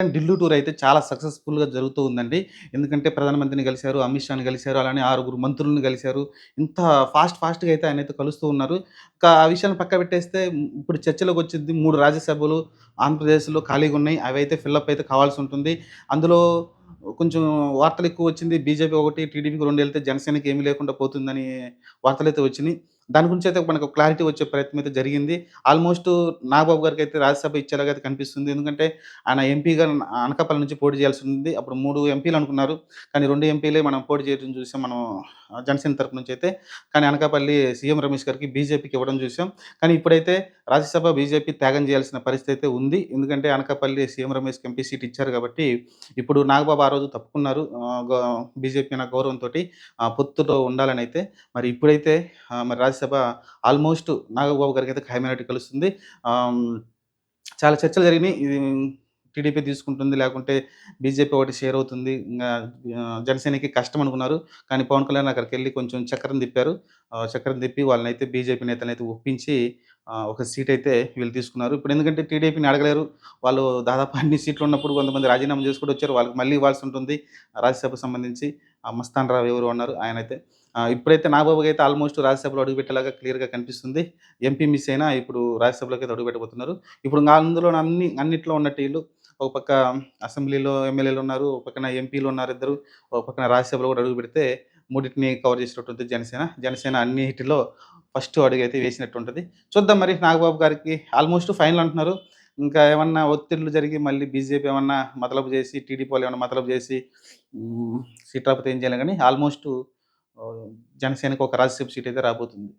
Delhi tour అయితే చాలా సక్సెస్ఫుల్గా జరుగుతూ ఉందండి. ఎందుకంటే ప్రధానమంత్రిని కలిశారు అమిత్ షాని కలిశారు అలానే ఆరుగురు మంత్రులను కలిశారు. ఇంత ఫాస్ట్ ఫాస్ట్గా అయితే ఆయన అయితే కలుస్తూ ఉన్నారు. ఆ విషయాన్ని పక్క పెట్టేస్తే ఇప్పుడు చర్చలోకి వచ్చింది మూడు రాజ్యసభలు ఆంధ్రప్రదేశ్లో ఖాళీగా ఉన్నాయి. అవి అయితే ఫిల్అప్ అయితే కావాల్సి ఉంటుంది. అందులో కొంచెం వార్తలు ఎక్కువ వచ్చింది. బీజేపీ ఒకటి టీడీపీకి రెండు వెళ్తే జనసేనకి ఏమీ లేకుండా పోతుందని వార్తలు అయితే వచ్చినాయి. దాని గురించి అయితే మనకు క్లారిటీ వచ్చే ప్రయత్నం అయితే జరిగింది. ఆల్మోస్ట్ నాగబాబు గారికి అయితే రాజ్యసభ ఇచ్చేలాగా అయితే కనిపిస్తుంది. ఎందుకంటే ఆయన ఎంపీగా అనకాపల్లి నుంచి పోటీ చేయాల్సి ఉంది. అప్పుడు మూడు ఎంపీలు అనుకున్నారు. కానీ రెండు ఎంపీలే మనం పోటీ చేయడం చూసాం. మనం జనసేన తరపు నుంచి అయితే. కానీ అనకాపల్లి సీఎం రమేష్ గారికి బీజేపీకి ఇవ్వడం చూసాం. కానీ ఇప్పుడైతే రాజ్యసభ బీజేపీ త్యాగం చేయాల్సిన పరిస్థితి అయితే ఉంది. ఎందుకంటే అనకాపల్లి సీఎం రమేష్కి ఎంపీ సీట్ ఇచ్చారు కాబట్టి ఇప్పుడు నాగబాబు ఆ రోజు తప్పుకున్నారు. బీజేపీ అన్న గౌరవంతో పొత్తులో ఉండాలని అయితే మరి ఇప్పుడైతే మరి రాజ్యసభ ఆల్మోస్ట్ నాగబాబు గారికి అయితే ఖాయమైనట్టు కలుస్తుంది చాలా చర్చలు జరిగినాయి. ఇది టీడీపీ తీసుకుంటుంది లేకుంటే బీజేపీ ఒకటి షేర్ అవుతుంది. జనసేనకి కష్టం అనుకున్నారు. కానీ పవన్ కళ్యాణ్ అక్కడికి వెళ్ళి కొంచెం చక్రం తిప్పారు. చక్రం తిప్పి వాళ్ళని అయితే బీజేపీ నేతలను అయితే ఒప్పించి ఒక సీట్ అయితే వీళ్ళు తీసుకున్నారు. ఇప్పుడు ఎందుకంటే టీడీపీని అడగలేరు. వాళ్ళు దాదాపు అన్ని సీట్లు ఉన్నప్పుడు కొంతమంది రాజీనామా చేసుకుంటూ వచ్చారు. వాళ్ళకి మళ్ళీ ఇవ్వాల్సి ఉంటుంది. రాజ్యసభకు సంబంధించి ఆ మస్తాన్ రావు ఎవరు అన్నారు ఆయన అయితే ఇప్పుడైతే నాగబాబుకి అయితే ఆల్మోస్ట్ రాజ్యసభలో అడుగుపెట్టేలాగా క్లియర్గా కనిపిస్తుంది. ఎంపీ మిస్ అయినా ఇప్పుడు రాజ్యసభలోకి అయితే అడుగుపెట్టబోతున్నారు. ఇప్పుడు అందులో అన్ని అన్నిట్లో ఉన్న టీలు ఒక పక్క అసెంబ్లీలో ఎమ్మెల్యేలు ఉన్నారు ఒక పక్కన ఎంపీలు ఉన్నారు ఇద్దరు ఒక పక్కన రాజ్యసభలో కూడా అడుగు పెడితే మూడింటిని కవర్ చేసినట్టు జనసేన. జనసేన అన్నిటిలో ఫస్ట్ అడుగు అయితే వేసినట్టు ఉంటుంది చూద్దాం మరి నాగబాబు గారికి ఆల్మోస్ట్ ఫైనల్ అంటున్నారు. ఇంకా ఏమన్నా ఒత్తిళ్ళు జరిగి మళ్ళీ బీజేపీ ఏమన్నా మతలబు చేసి టీడీపీ వాళ్ళు ఏమన్నా మతలబు చేసి సీట్ రాకపోతే ఏం చేయాలి కానీ ఆల్మోస్ట్ జనసేనకు ఒక రాజ్యసభ సీట్ అయితే రాబోతుంది.